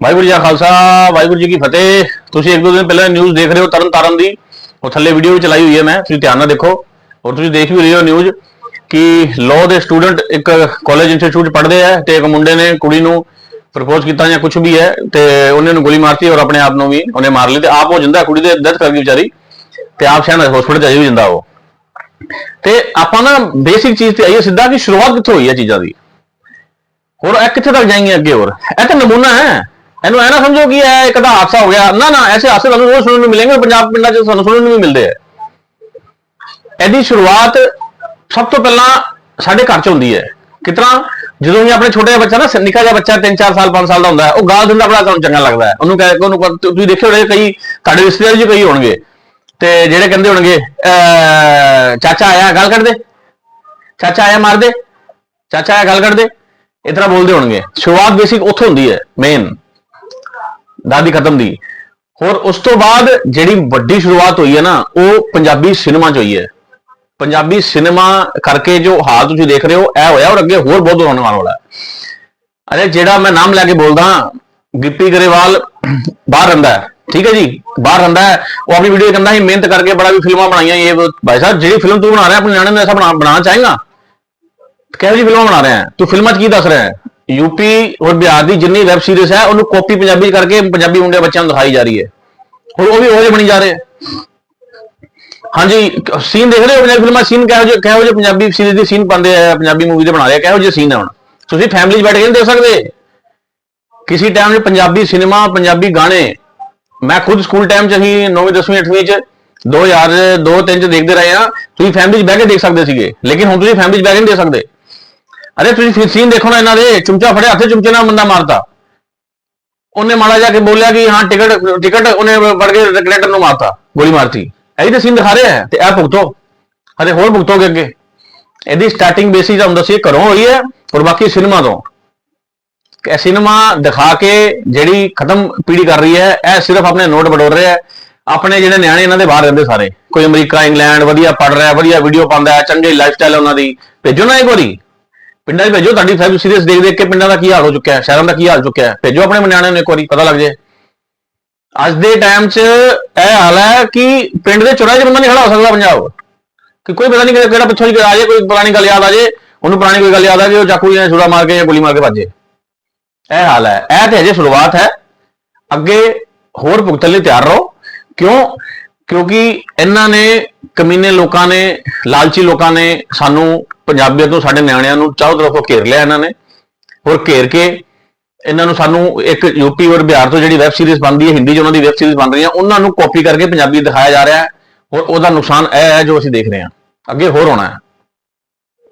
ਵਾਹਿਗੁਰੂ ਜੀ ਕਾ ਖਾਲਸਾ, ਵਾਹਿਗੁਰੂ ਜੀ ਕੀ ਫਤਿਹ। ਤੁਸੀਂ ਇੱਕ ਦੋ ਦਿਨ ਪਹਿਲਾਂ ਨਿਊਜ਼ ਦੇਖ ਰਹੇ ਹੋ ਤਰਨ ਤਾਰਨ ਦੀ। ਉਹ ਥੱਲੇ ਵੀਡੀਓ ਵੀ ਚਲਾਈ ਹੋਈ ਹੈ ਮੈਂ, ਤੁਸੀਂ ਧਿਆਨ ਨਾਲ ਦੇਖੋ। ਔਰ ਤੁਸੀਂ ਦੇਖ ਵੀ ਰਹੇ ਹੋ ਨਿਊਜ਼ ਕਿ ਲਾਅ ਦੇ ਸਟੂਡੈਂਟ ਇੱਕ ਕਾਲਜ ਇੰਸਟੀਚਿਊਟ ਪੜ੍ਹਦੇ ਆ ਤੇ ਇੱਕ ਮੁੰਡੇ ਨੇ ਕੁੜੀ ਨੂੰ ਪ੍ਰਪੋਜ਼ ਕੀਤਾ ਜਾਂ ਕੁਝ ਵੀ ਹੈ ਤੇ ਉਹਨੇ ਨੂੰ ਗੋਲੀ ਮਾਰਤੀ ਔਰ ਆਪਣੇ ਆਪ ਨੂੰ ਵੀ ਉਹਨੇ ਮਾਰ ਲਈ ਤੇ ਆਪ ਹੋ ਜਾਂਦਾ, ਕੁੜੀ ਦੇ ਦਰਦ ਕਰ ਗਈ ਵਿਚਾਰੀ ਤੇ ਆਪ ਸ਼ਾਇਦ ਹਸਪੀਟਲ ਚ ਅਜੇ ਵੀ ਜਾਂਦਾ ਉਹ। ਤੇ ਆਪਾਂ ਨਾ ਬੇਸਿਕ ਚੀਜ਼ ਤੇ ਆਈਏ ਸਿੱਧਾ ਕਿ ਸ਼ੁਰੂਆਤ ਕਿੱਥੋਂ ਹੋਈ ਹੈ ਚੀਜ਼ਾਂ ਦੀ? ਹੋਰ ਇਹ ਕਿੱਥੇ ਤੱਕ ਜਾਏंगे ਅੱਗੇ ਹੋਰ? ਇਹ ਤਾਂ ਨਮੂਨਾ ਹੈ। ਇਹਨੂੰ ਐ ਨਾ ਸਮਝੋ ਕਿ ਇਹ ਇੱਕ ਦਾ ਹਾਦਸਾ ਹੋ ਗਿਆ। ਨਾ ਨਾ ਐਸੇ ਹਾਦਸੇ ਤੁਹਾਨੂੰ ਰੋਜ਼ ਸੁਣਨ ਨੂੰ ਮਿਲਣਗੇ ਪੰਜਾਬ ਪਿੰਡਾਂ 'ਚ ਸਾਨੂੰ ਸੁਣਨ ਨੂੰ ਵੀ ਮਿਲਦੇ ਆ। ਇਹਦੀ ਸ਼ੁਰੂਆਤ ਸਭ ਤੋਂ ਪਹਿਲਾਂ ਸਾਡੇ ਘਰ 'ਚ ਹੁੰਦੀ ਹੈ। ਕਿਤਨਾ? ਜਦੋਂ ਵੀ ਆਪਣੇ ਛੋਟੇ ਜਿਹਾ ਬੱਚਾ ਨਾ ਨਿੱਕਾ ਜਿਹਾ ਬੱਚਾ 3-4 ਸਾਲ 5 ਸਾਲ ਦਾ ਹੁੰਦਾ ਉਹ ਗਾਲ ਦਿੰਦਾ ਬੜਾ ਤੁਹਾਨੂੰ ਚੰਗਾ ਲੱਗਦਾ ਉਹਨੂੰ ਕਹਿ ਉਹਨੂੰ ਤੁਸੀਂ ਦੇਖੇ ਹੋਣੇ ਕਈ ਤੁਹਾਡੇ ਰਿਸ਼ਤੇਦਾਰ ਜੀ ਕਈ ਹੋਣਗੇ। ਤੇ ਜਿਹੜੇ ਕਹਿੰਦੇ ਹੋਣਗੇ ਅਹ, ਚਾਚਾ ਆਇਆ ਗੱਲ ਕੱਢ ਦੇ। ਚਾਚਾ ਆਇਆ ਮਾਰ ਦੇ। ਚਾਚਾ ਆਇਆ ਗੱਲ ਕੱਢ ਦੇ। ਇਸ ਤਰ੍ਹਾਂ ਬੋਲਦੇ ਹੋਣਗੇ। ਸ਼ੁਰੂਆਤ ਬੇਸਿਕ ਉੱਥੋਂ ਹੁੰਦੀ ਹੈ ਮੇਨ ਦਾਦੀ ਖਤਮ ਦੀ। ਹੋਰ ਉਸ ਤੋਂ ਬਾਅਦ ਜਿਹੜੀ ਵੱਡੀ ਸ਼ੁਰੂਆਤ ਹੋਈ ਹੈ ਨਾ, ਉਹ ਪੰਜਾਬੀ ਸਿਨੇਮਾ 'ਚ ਹੋਈ ਹੈ। ਪੰਜਾਬੀ ਸਿਨੇਮਾ ਕਰਕੇ ਜੋ ਹਾਲ ਤੁਸੀਂ ਦੇਖ ਰਹੇ ਹੋ, ਇਹ ਹੋਇਆ ਔਰ ਅੱਗੇ ਹੋਰ ਬਹੁਤ ਹੋਣ ਵਾਲਾ ਹੈ ਅਰੇ ਜਿਹੜਾ ਮੈਂ ਨਾਮ ਲੈ ਕੇ ਬੋਲਦਾ, ਗਿੱਪੀ ਗਰੇਵਾਲ ਬਾਹਰ ਰਹਿੰਦਾ ਹੈ, ਠੀਕ ਹੈ ਜੀ, ਬਾਹਰ ਰਹਿੰਦਾ ਹੈ। ਉਹ ਆਪਣੀ ਵੀਡੀਓ ਕਹਿੰਦਾ ਸੀ, ਮਿਹਨਤ ਕਰਕੇ ਬੜਾ ਵੀ ਫਿਲਮਾਂ ਬਣਾਈਆਂ ਇਹ ਉਹ। ਭਾਈ ਸਾਹਿਬ, ਜਿਹੜੀ ਫਿਲਮ ਤੂੰ ਬਣਾ ਰਿਹਾ, ਆਪਣੇ ਨਿਆਣੇ ਨੂੰ ਐਸਾ ਬਣਾ ਬਣਾਉਣਾ ਚਾਹੇਗਾ? ਕਿਹੋ ਜਿਹੀ ਫਿਲਮਾਂ ਬਣਾ ਰਿਹਾ ਤੂੰ ਫਿਲਮਾਂ 'ਚ ਕੀ ਦੱਸ ਰਿਹਾ ਹੈ? ਯੂਪੀ ਔਰ ਬਿਹਾਰ ਦੀ ਜਿੰਨੀ ਵੈਬ ਸੀਰੀਜ਼ ਹੈ, ਉਹਨੂੰ ਕਾਪੀ ਪੰਜਾਬੀ 'ਚ ਕਰਕੇ ਪੰਜਾਬੀ ਮੁੰਡੇ ਬੱਚਿਆਂ ਨੂੰ ਦਿਖਾਈ ਜਾ ਰਹੀ ਹੈ। ਹੁਣ ਉਹ ਵੀ ਉਹੋ ਜਿਹੇ ਬਣੀ ਜਾ ਰਹੇ ਹੈ। ਹਾਂਜੀ ਸੀਨ ਦੇਖ ਰਹੇ ਹੋ ਪੰਜਾਬੀ ਫਿਲਮਾਂ? ਸੀਨ ਕਿਹੋ ਜਿਹੇ ਕਿਹੋ ਜਿਹੇ ਪੰਜਾਬੀ ਸੀਰੀਜ਼ ਦੇ ਸੀਨ ਪਾਉਂਦੇ ਆ, ਪੰਜਾਬੀ ਮੂਵੀ ਦੇ ਬਣਾ ਰਹੇ ਆ? ਕਿਹੋ ਜਿਹੇ ਸੀਨ ਆ ਹੁਣ? ਤੁਸੀਂ ਫੈਮਿਲੀ 'ਚ ਬੈਠ ਕੇ ਨਹੀਂ ਦੇਖ ਸਕਦੇ? ਕਿਸੇ ਟਾਈਮ 'ਚ ਪੰਜਾਬੀ ਸਿਨੇਮਾ ਪੰਜਾਬੀ ਗਾਣੇ, ਮੈਂ ਖੁਦ ਸਕੂਲ ਟਾਈਮ 'ਚ ਅਸੀਂ 9ਵੀਂ 10ਵੀਂ 8ਵੀਂ 'ਚ 2002 3 'ਚ ਦੇਖਦੇ ਰਹੇ ਆ ਤੁਸੀਂ ਫੈਮਿਲੀ 'ਚ ਬਹਿ ਕੇ ਦੇਖ ਸਕਦੇ ਸੀਗੇ। ਲੇਕਿਨ ਹੁਣ ਤੁਸੀਂ ਫੈਮਿਲੀ 'ਚ ਬਹਿ ਕੇ ਨਹੀਂ ਦੇਖ ਸਕਦੇ। ਅਰੇ ਤੁਸੀਂ ਫਿਰ ਸੀਨ ਦੇਖੋ ਨਾ ਇਹਨਾਂ ਦੇ, ਚਮਚਾ ਫੜਿਆ, ਹੱਥੇ ਚੁੰਚੇ ਨਾਲ ਬੰਦਾ ਮਾਰਤਾ ਉਹਨੇ ਮਾੜਾ ਜਾ ਕੇ ਬੋਲਿਆ ਕਿ ਹਾਂ, ਟਿਕਟ ਟਿਕਟ ਉਹਨੇ ਵੜ ਕੇ ਕਨੈਕਟਰ ਨੂੰ ਮਾਰਤਾ, ਗੋਲੀ ਮਾਰਤੀ। ਇਹੀ ਤਾਂ ਸੀਨ ਦਿਖਾ ਰਿਹਾ ਹੈ, ਤੇ ਇਹ ਭੁਗਤੋ। ਅਰੇ ਹੋਰ ਭੁਗਤੋਗੇ ਅੱਗੇ। ਇਹਦੀ ਸਟਾਰਟਿੰਗ ਬੇਸਿਕ ਤੁਹਾਨੂੰ ਦੱਸੀਏ ਘਰੋਂ ਹੋਈ ਹੈ, ਔਰ ਬਾਕੀ ਸਿਨੇਮਾ ਤੋਂ। ਇਹ ਸਿਨੇਮਾ ਦਿਖਾ ਕੇ ਜਿਹੜੀ ਖਤਮ ਪੀੜੀ ਕਰ ਰਹੀ ਹੈ, ਇਹ ਸਿਰਫ ਆਪਣੇ ਨੋਟ ਬਟੋਰ ਰਿਹਾ ਹੈ। ਆਪਣੇ ਜਿਹੜੇ ਨਿਆਣੇ ਇਹਨਾਂ ਦੇ ਬਾਹਰ ਰਹਿੰਦੇ ਸਾਰੇ। ਕੋਈ ਅਮਰੀਕਾ, ਇੰਗਲੈਂਡ, ਵਧੀਆ ਪੜ ਰਿਹਾ, ਵਧੀਆ ਵੀਡੀਓ ਪਾਉਂਦਾ ਹੈ, ਚੰਗੇ ਲਾਈਫ ਸਟਾਈਲ ਉਹਨਾਂ ਦੀ। ਭੇਜੋ ਨਾ ਇੱਕ ਵਾਰੀ। ਪਿੰਡਾਂ 'ਚ ਭੇਜੋ, ਤੁਹਾਡੀ ਫੈਬ ਸੀਰੀਜ਼ ਦੇਖ ਦੇਖ ਕੇ ਪਿੰਡਾਂ ਦਾ ਕੀ ਹਾਲ ਹੋ ਚੁੱਕਿਆ ਹੈ, ਸ਼ਹਿਰਾਂ ਦਾ ਕੀ ਹਾਲ ਚੁੱਕਿਆ ਹੈ। ਭੇਜੋ ਆਪਣੇ ਨਿਆਣਿਆਂ ਨੂੰ ਇੱਕ ਵਾਰੀ, ਪਤਾ ਲੱਗ ਜਾਏ। ਅੱਜ ਦੇ ਟਾਈਮ 'ਚ ਇਹ ਹਾਲ ਹੈ ਕਿ ਪਿੰਡ ਦੇ ਚੁਰਾਹੇ 'ਚ ਬੰਦਾ ਨਹੀਂ ਖੜਾ ਹੋ ਸਕਦਾ ਪੰਜਾਬ। ਕਿ ਕੋਈ ਪਤਾ ਨਹੀਂ ਕਿਹੜਾ ਪਿੱਛੋਂ ਦੀ ਆ ਜਾਏ, ਕੋਈ ਪੁਰਾਣੀ ਗੱਲ ਯਾਦ ਆ ਜਾਏ, ਉਹਨੂੰ ਪੁਰਾਣੀ ਕੋਈ ਗੱਲ ਯਾਦ ਆ ਜਾਏ, ਉਹ ਚਾਕੂ ਜਾਂ ਛੁਰਾ ਮਾਰ ਕੇ ਜਾਂ ਗੋਲੀ ਮਾਰ ਕੇ ਭੱਜੇ ਇਹ ਹਾਲ ਹੈ। ਇਹ ਤੇ ਅਜੇ ਸ਼ੁਰੂਆਤ ਹੈ। ਅੱਗੇ ਹੋਰ ਭੁਗਤਣ ਲਈ ਤਿਆਰ ਰਹੋ। ਕਿਉਂ? ਕਿਉਂਕਿ ਇਹਨਾਂ ਨੇ ਕਮੀਨੇ ਲੋਕਾਂ ਨੇ, ਲਾਲਚੀ ਲੋਕਾਂ ਨੇ ਸਾਨੂੰ ਪੰਜਾਬੀਅਤ ਨੂੰ ਸਾਡੇ ਨਿਆਣਿਆਂ ਨੂੰ ਚਾਹੋ ਤਰਫੋਂ ਘੇਰ ਲਿਆ ਇਹਨਾਂ ਨੇ। ਹੋਰ ਘੇਰ ਕੇ ਇਹਨਾਂ ਨੂੰ ਸਾਨੂੰ ਇੱਕ ਯੂਪੀ ਔਰ ਬਿਹਾਰ ਤੋਂ ਜਿਹੜੀ ਵੈਬ ਸੀਰੀਜ਼ ਬਣਦੀ ਹੈ, ਹਿੰਦੀ 'ਚ ਉਹਨਾਂ ਦੀ ਵੈਬ ਸੀਰੀਜ਼ ਬਣ ਰਹੀਆਂ ਉਹਨਾਂ ਨੂੰ ਕਾਪੀ ਕਰਕੇ ਪੰਜਾਬੀ ਦਿਖਾਇਆ ਜਾ ਰਿਹਾ ਹੈ। ਔਰ ਉਹਦਾ ਨੁਕਸਾਨ ਇਹ ਹੈ ਜੋ ਅਸੀਂ ਦੇਖ ਰਹੇ ਹਾਂ। ਅੱਗੇ ਹੋਰ ਹੋਣਾ ਹੈ।